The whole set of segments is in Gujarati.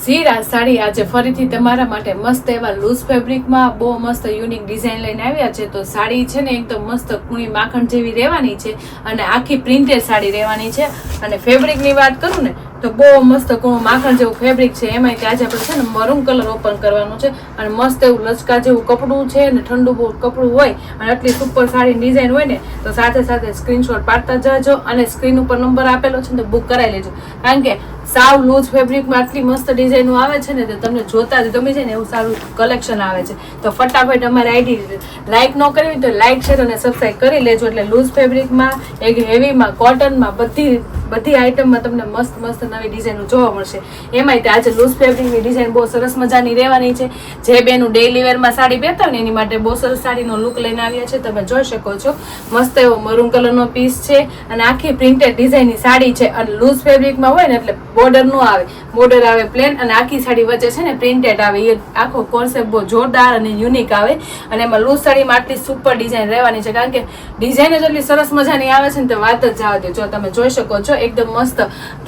સીરા સાડી આજે ફરીથી તમારા માટે મસ્ત એવા લૂઝ ફેબ્રિકમાં બહુ મસ્ત યુનિક ડિઝાઇન લઈને આવ્યા છે. તો સાડી છે ને એકદમ મસ્ત કુણી માખણ જેવી રહેવાની છે અને આખી પ્રિન્ટેડ સાડી રહેવાની છે. અને ફેબ્રિકની વાત કરું ને, તો બહુ મસ્ત કુણું માખણ જેવું ફેબ્રિક છે. એમાં આજે આપણે છે ને મરૂન કલર ઓપન કરવાનું છે અને મસ્ત એવું લચકા જેવું કપડું છે અને ઠંડુ બહુ કપડું હોય અને આટલી સુપર સાડી ડિઝાઇન હોય ને, તો સાથે સાથે સ્ક્રીનશોટ પાડતા જજો અને સ્ક્રીન ઉપર નંબર આપેલો છે તો બુક કરાવી લેજો. કારણ કે સાવ લૂઝ ફેબ્રિકમાં આટલી મસ્ત ડિઝાઇનો આવે છે ને, તો તમને જોતા જ ગમે છે ને એવું સારું કલેક્શન આવે છે. તો ફટાફટ અમારી આઈડી લાઇક ન કરવી તો લાઇક શેર અને સબસ્ક્રાઈબ કરી લેજો. એટલે લૂઝ ફેબ્રિકમાં એક હેવીમાં કોટનમાં બધી બધી આઈટમમાં તમને મસ્ત મસ્ત નવી ડિઝાઇનો જોવા મળશે. એમાંય તે આજે લૂઝ ફેબ્રિકની ડિઝાઇન બહુ સરસ મજાની રહેવાની છે. જે બેનું ડેઈલી વેરમાં સાડી પહેરતા ને, એની માટે બહુ સરસ સાડીનો લુક લઈને આવ્યા છે. તમે જોઈ શકો છો. મસ્ત એવો મરૂન કલરનો પીસ છે અને આખી પ્રિન્ટેડ ડિઝાઇનની સાડી છે. અને લૂઝ ફેબ્રિકમાં હોય ને, એટલે બોર્ડર નો આવે. બોર્ડર આવે પ્લેન અને આખી સાડી વચ્ચે છે ને પ્રિન્ટેડ આવે. એ આખો કોન્સેપ્ટ બહુ જોરદાર અને યુનિક આવે. અને એમાં લૂઝ સાડીમાં આટલી સુપર ડિઝાઇન રહેવાની છે. કારણ કે ડિઝાઇન જ એટલી સરસ મજાની આવે છે ને તો વાત જ જવા દે જો તમે જોઈ શકો છો, એકદમ મસ્ત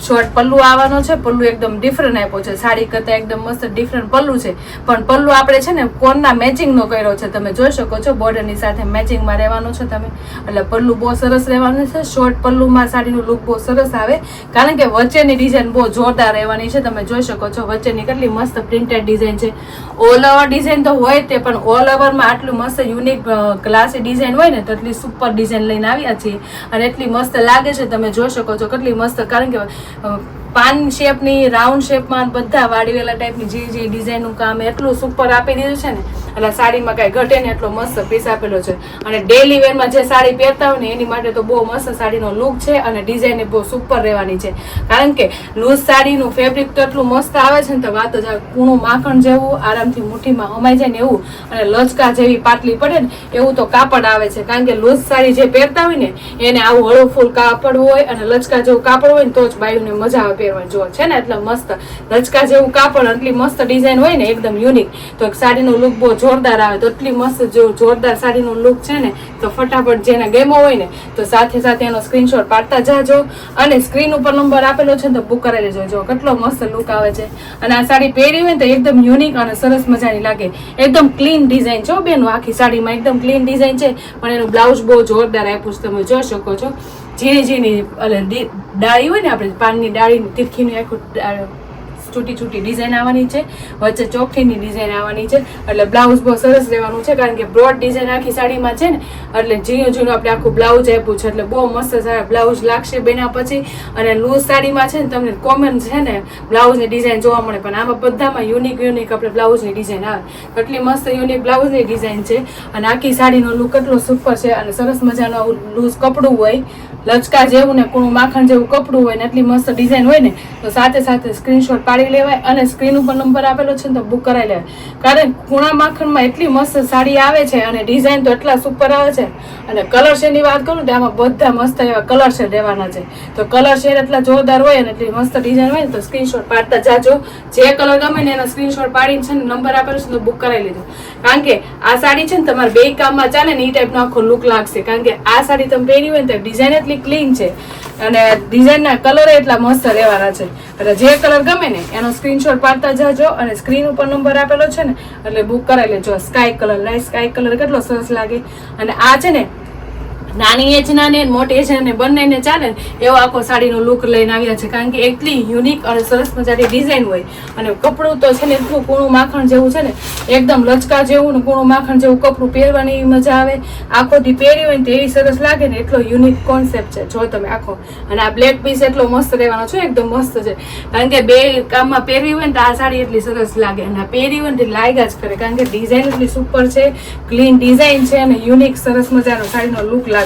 શોર્ટ પલ્લુ આવવાનો છે. પલ્લુ એકદમ ડિફરન્ટ આપ્યો છે. સાડી કરતા એકદમ મસ્ત ડિફરન્ટ પલ્લુ છે. પણ પલ્લુ આપણે છે ને કોનના મેચિંગનો કર્યો છે. તમે જોઈ શકો છો બોર્ડરની સાથે મેચિંગમાં રહેવાનું છે તમે. એટલે પલ્લુ બહુ સરસ રહેવાનું છે. શોર્ટ પલ્લુમાં સાડીનું લુક બહુ સરસ આવે. કારણ કે વચ્ચેની ડિઝાઇન બહુ જોરદાર રહેવાની છે. તમે જોઈ શકો છો, વચ્ચેની કેટલી મસ્ત પ્રિન્ટેડ ડિઝાઇન છે. ઓલ ઓવર ડિઝાઇન તો હોય તે, પણ ઓલ ઓવરમાં આટલું મસ્ત યુનિક ક્લાસી ડિઝાઇન હોય ને, તો એટલી સુપર ડિઝાઇન લઈને આવ્યા છીએ. અને એટલી મસ્ત લાગે છે, તમે જોઈ શકો છો, કેટલી મસ્ત, કારણ કે પાન શેપની, રાઉન્ડ શેપમાં બધા વાડીવેલા ટાઈપની જે જે ડિઝાઇનનું કામ એટલું સુપર આપી દીધું છે ને. એટલે સાડીમાં કાંઈ ઘટે ને એટલો મસ્ત પીસ આપેલો છે. અને ડેલી વેરમાં જે સાડી પહેરતા હોય ને, એની માટે તો બહુ મસ્ત સાડીનો લુક છે અને ડિઝાઇન બહુ સુપર રહેવાની છે. કારણ કે લૂઝ સાડીનું ફેબ્રિક તો એટલું મસ્ત આવે છે ને, તો વાત જ. કૂણું માખણ જેવું, આરામથી મુઠ્ઠીમાં હમાઈ જાય ને એવું, અને લચકા જેવી પાટલી પડે ને, એવું તો કાપડ આવે છે. કારણ કે લૂઝ સાડી જે પહેરતા હોય ને, એને આવું હળવું ફૂલ કાપડ હોય અને લચકા જેવું કાપડ હોય ને, તો જ બાયુને મજા આવે. પહેરવાની જો છે ને એટલે મસ્ત લચકા જેવું કાપડ એટલી મસ્ત ડિઝાઇન હોય ને, એકદમ યુનિક તો એક સાડીનો લુક બહુ જોરદાર આવે, તો એટલી મસ્ત જો જોરદાર સાડીનો લુક છે ને, તો ફટાફટ જેને ગેમો હોય ને, તો સાથે સાથે એનો સ્ક્રીનશોટ પાડતા જાજો. અને સ્ક્રીન ઉપર નંબર આપેલો છે ને, તો બુક કરાવી લેજો. જો કેટલો મસ્ત લુક આવે છે. અને આ સાડી પહેરી હોય તો એકદમ યુનિક અને સરસ મજાની લાગે. એકદમ ક્લીન ડિઝાઇન જો બેન, આખી સાડીમાં એકદમ ક્લીન ડિઝાઇન છે. પણ એનું બ્લાઉઝ બહુ જોરદાર આપ્યું છે, તમે જોઈ શકો છો. ઝીણી ઝીણી એટલે ડાળી હોય ને આપણે પાનની ડાળીની તીરખીની આખું છૂટી છૂટી ડિઝાઇન આવવાની છે. વચ્ચે ચોકઠીની ડિઝાઇન આવવાની છે. એટલે બ્લાઉઝ બહુ સરસ રહેવાનું છે, કારણ કે બ્રોડ ડિઝાઇન આખી સાડીમાં છે ને, એટલે ઝીણું ઝીણું આપણે આખું બ્લાઉઝ આપ્યું છે. એટલે બહુ મસ્ત સારા બ્લાઉઝ લાગશે બેના પછી. અને લૂઝ સાડીમાં છે ને, તમને કોમન છે ને બ્લાઉઝની ડિઝાઇન જોવા મળે. પણ આમાં બધામાં યુનિક યુનિક આપણે બ્લાઉઝની ડિઝાઇન આવે. એટલી મસ્ત યુનિક બ્લાઉઝની ડિઝાઇન છે. અને આખી સાડીનો લુક કેટલો સુપર છે. અને સરસ મજાનું લૂઝ કપડું હોય, લચકા જેવું ને કૂણું માખણ જેવું કપડું હોય ને, એટલી મસ્ત ડિઝાઇન હોય ને, તો સાથે સાથે સ્ક્રીનશોટ પાડી લેવાય અને સ્ક્રીન ઉપર નંબર આપેલો છે તો બુક કરાવી લેવાય. કારણ ખૂણા માખણમાં એટલી મસ્ત સાડી આવે છે અને ડિઝાઇન તો એટલા સુપર આવે છે. અને કલર શેડની વાત કરું તો આમાં બધા મસ્ત એવા કલર શેડ રહેવાના છે. તો કલર શેડ એટલા જોરદાર હોય અને એટલી મસ્ત ડિઝાઇન હોય ને તો સ્ક્રીનશોટ પાડતા જાજો. જે કલર ગમે ને એનો સ્ક્રીનશોટ પાડીને છે ને નંબર આપેલો છે તો બુક કરાવી લેજો. કારણ કે આ સાડી છે ને તમારે બે કામમાં ચાલે ને એ ટાઈપનો આખો લુક લાગશે. કારણ કે આ સાડી તમે પહેરી હોય ને તો ડિઝાઇન એટલી ક્લીન છે. અને ડિઝાઇનના કલર એટલા મસ્ત રહેવાના છે. એટલે જે કલર ગમે ને, એનો સ્ક્રીનશોટ પાડતા જાજો અને સ્ક્રીન ઉપર નંબર આપેલો છે ને, એટલે બુક કરાવી લેજો. સ્કાય કલર લાઈ સ્કાય કલર કેટલો સરસ લાગે. અને આ છે ને નાની એજના ને મોટી એજ ને બંનેને ચાલે એવો આખો સાડીનો લુક લઈને આવ્યા છે. કારણ કે એટલી યુનિક અને સરસ મજાની ડિઝાઇન હોય. અને કપડું તો છે ને એટલું કૂણું માખણ જેવું છે ને, એકદમ લચકા જેવું ને કૂણું માખણ જેવું કપડું પહેરવાની મજા આવે. આખો દી પહેરી હોય ને તો એવી સરસ લાગે ને એટલો યુનિક કોન્સેપ્ટ છે. જો તમે આખો. અને આ બ્લેક પીસ એટલો મસ્ત રહેવાનો છે, એકદમ મસ્ત છે. કારણ કે બે કામમાં પહેરવી હોય ને તો આ સાડી એટલી સરસ લાગે. અને આ પહેરી હોય ને લાગ્યા જ કરે. કારણ કે ડિઝાઇન એટલી સુપર છે ક્લીન ડિઝાઇન છે અને યુનિક સરસ મજાનો સાડીનો લુક લાગે.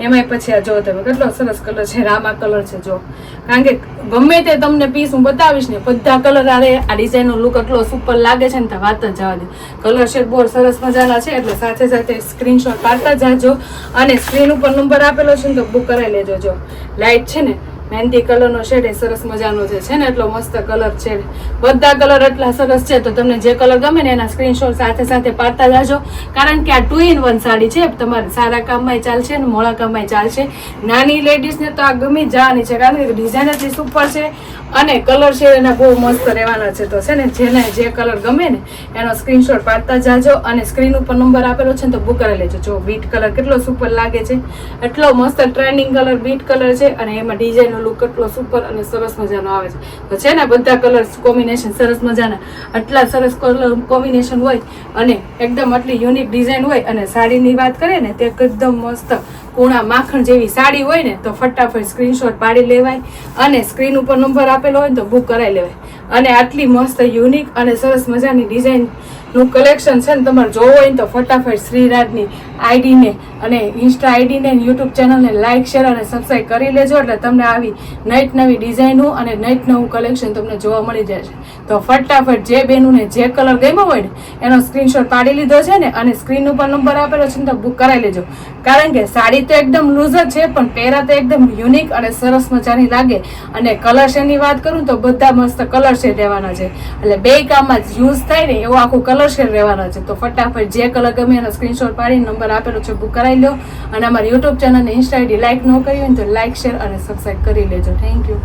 એમાંય પછી આ જો તમે કેટલો સરસ કલર છે, રામા કલર છે, જો. કારણ કે ગમે તે તમને પીસ હું બતાવીશ ને, બધા કલર આરે આ ડિઝાઇનનો લુક એટલો સુપર લાગે છે ને, તો વાત જ જવા દે. કલર શેડ બહુ સરસ મજાના છે, એટલે સાથે સાથે સ્ક્રીનશોટ પાડતા જાજો. અને સ્ક્રીન ઉપર નંબર આપેલો છે ને, તો બુક કરાવી લેજો, જો. લાઇટ છે ને મહેંદી કલરનો શેડ એ સરસ મજાનો છે છે ને, એટલો મસ્ત કલર છે. બધા કલર એટલા સરસ છે, તો તમને જે કલર ગમે ને એના સ્ક્રીનશોટ સાથે સાથે પાડતા જાજો. કારણ કે આ ટુ ઇન વન સાડી છે, તમારે સારા કામમાંય ચાલશે ને મોળા કામમાંય ચાલશે. નાની લેડીઝને તો આ ગમી જ જવાની છે, કારણ કે ડિઝાઇન એટલી સુપર છે. અને કલર છે એના બહુ મસ્ત રહેવાના છે, તો છે ને, જેને જે કલર ગમે ને, એનો સ્ક્રીનશોટ પાડતા જાજો. અને સ્ક્રીન ઉપર નંબર આપેલો છે ને, તો બુક કરી લેજો. જો બીટ કલર કેટલો સુપર લાગે છે. એટલો મસ્ત ટ્રેન્ડિંગ કલર બીટ કલર છે, અને એમાં ડિઝાઇનનો લુક કેટલો સુપર અને સરસ મજાનો આવે છે. તો છે ને બધા કલર્સ કોમ્બિનેશન સરસ મજાના. આટલા સરસ કલર કોમ્બિનેશન હોય અને એકદમ આટલી યુનિક ડિઝાઇન હોય અને સાડીની વાત કરીએ ને તે એકદમ મસ્ત કુણા માખણ જેવી સાડી હોય ને તો ફટાફટ સ્ક્રીનશોટ પાડી લેવાય અને સ્ક્રીન ઉપર નંબર આપેલો હોય ને તો બુક કરાવી લેવાય. અને આટલી મસ્ત યુનિક અને સરસ મજાની ડિઝાઇન નું કલેક્શન છે ને તમારે જોવું હોય ને તો ફટાફટ શ્રીરાજની આઈડીને અને ઇન્સ્ટા આઈડીને યુટ્યુબ ચેનલને લાઇક શેર અને સબસ્ક્રાઈબ કરી લેજો. એટલે તમને આવી નઈટ નવી ડિઝાઇનનું અને નઈટ નવું કલેક્શન તમને જોવા મળી જશે. તો ફટાફટ જે બેનુને જે કલર ગમ્યો હોય ને, એનો સ્ક્રીનશોટ પાડી લીધો છે ને અને સ્ક્રીન ઉપર નંબર આપેલો છે ને તો બુક કરાવી લેજો. કારણ કે સાડી તો એકદમ લૂઝ જ છે, પણ પહેરા તો એકદમ યુનિક અને સરસ મજાની લાગે. અને કલર એની વાત કરું તો બધા મસ્ત કલર શેડ રહેવાના છે. એટલે બે કામમાં જ યુઝ થાય ને, એવો આખું કલર શેડ રહેવાના છે. તો ફટાફટ જે કલર ગમે એનો સ્ક્રીનશોટ પાડી નંબર આપેલો છે બુક કરાવી લો અને અમારી યુટ્યુબ ચેનલને ઇન્સ્ટા આઈડી લાઇક ન કરી હોય તો લાઇક શેર અને સબસ્ક્રાઈબ કરી લેજો. Thank you